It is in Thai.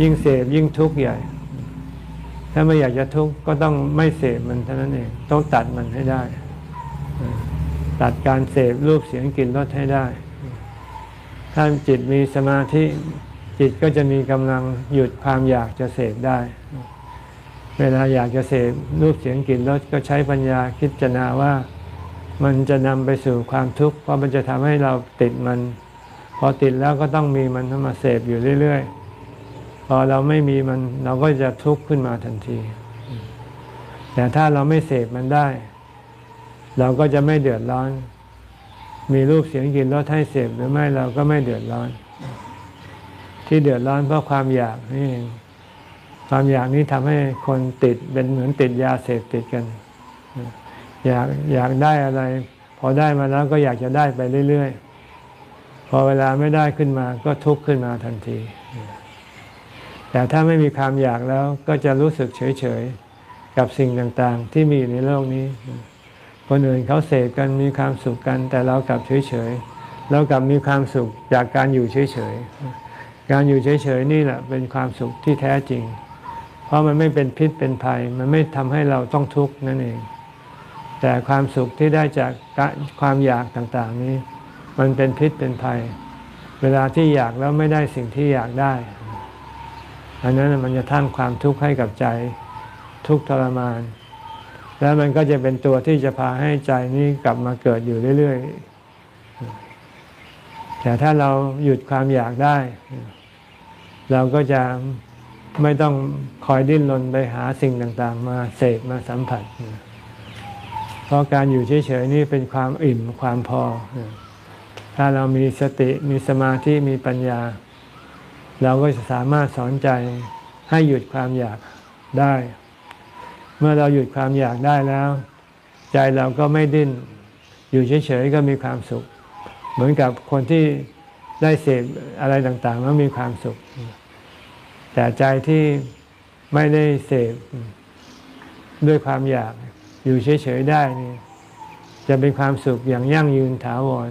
ยิ่งเสพยิ่งทุกข์ใหญ่ ถ้าไม่อยากจะทุกข์ก็ต้องไม่เสพมันเท่านั้นเอง ต้องตัดมันให้ได้ ตัดการเสพรูปเสียงกลิ่นรสให้ได้ ถ้าจิตมีสมาธิจิตก็จะมีกำลังหยุดความอยากจะเสพได้ เวลาอยากจะเสพรูปเสียงกลิ่นรสก็ใช้ปัญญาคิดจารณาว่ามันจะนำไปสู่ความทุกข์เพราะมันจะทำให้เราติดมัน พอติดแล้วก็ต้องมีมันมาเสพอยู่เรื่อย ๆ พอเราไม่มีมันเราก็จะทุกข์ขึ้นมาทันที แต่ถ้าเราไม่เสพมันได้ เราก็จะไม่เดือดร้อน มีรูปเสียงกลิ่นรสให้เสพหรือไม่เราก็ไม่เดือดร้อน ที่เดือดร้อนเพราะความอยากนี่เองความอยากนี้ทำให้คนติดเป็นเหมือนติดยาเสพติดกัน อยากอยากได้อะไร พอได้มาแล้วก็อยากจะได้ไปเรื่อยๆ พอเวลาไม่ได้ขึ้นมาก็ทุกข์ขึ้นมาทันที แต่ถ้าไม่มีความอยากแล้วก็จะรู้สึกเฉยๆ กับสิ่งต่างๆ ที่มีอยู่ในโลกนี้ คนอื่นเขาเสพกันมีความสุขกัน แต่เรากลับเฉยๆเรากลับมีความสุขจากการอยู่เฉยๆ การอยู่เฉยๆนี่แหละเป็นความสุขที่แท้จริง เพราะมันไม่เป็นพิษเป็นภัย มันไม่ทำให้เราต้องทุกข์นั่นเอง แต่ความสุขที่ได้จากความอยากต่างๆนี้ มันเป็นพิษเป็นภัย เวลาที่อยากแล้วไม่ได้สิ่งที่อยากได้ อันนั้นมันจะทั้งความทุกข์ให้กับใจทุกทรมาน แล้วมันก็จะเป็นตัวที่จะพาให้ใจนี้กลับมาเกิดอยู่เรื่อยๆ แต่ถ้าเราหยุดความอยากได้ เราก็จะไม่ต้องคอยดิ้นรนไปหาสิ่งต่างๆ มาเสกมาสัมผัส เพราะการอยู่เฉยๆนี่เป็นความอิ่มความพอ ถ้าเรามีสติมีสมาธิมีปัญญา เราก็จะสามารถสอนใจให้หยุดความอยากได้ เมื่อเราหยุดความอยากได้แล้ว ใจเราก็ไม่ดิ้น อยู่เฉยๆก็มีความสุข เหมือนกับคนที่ได้เสพอะไรต่างๆแล้วมีความสุข แต่ใจที่ไม่ได้เสพด้วยความอยากอยู่เฉยๆได้นี่จะเป็นความสุขอย่างยั่งยืนถาวร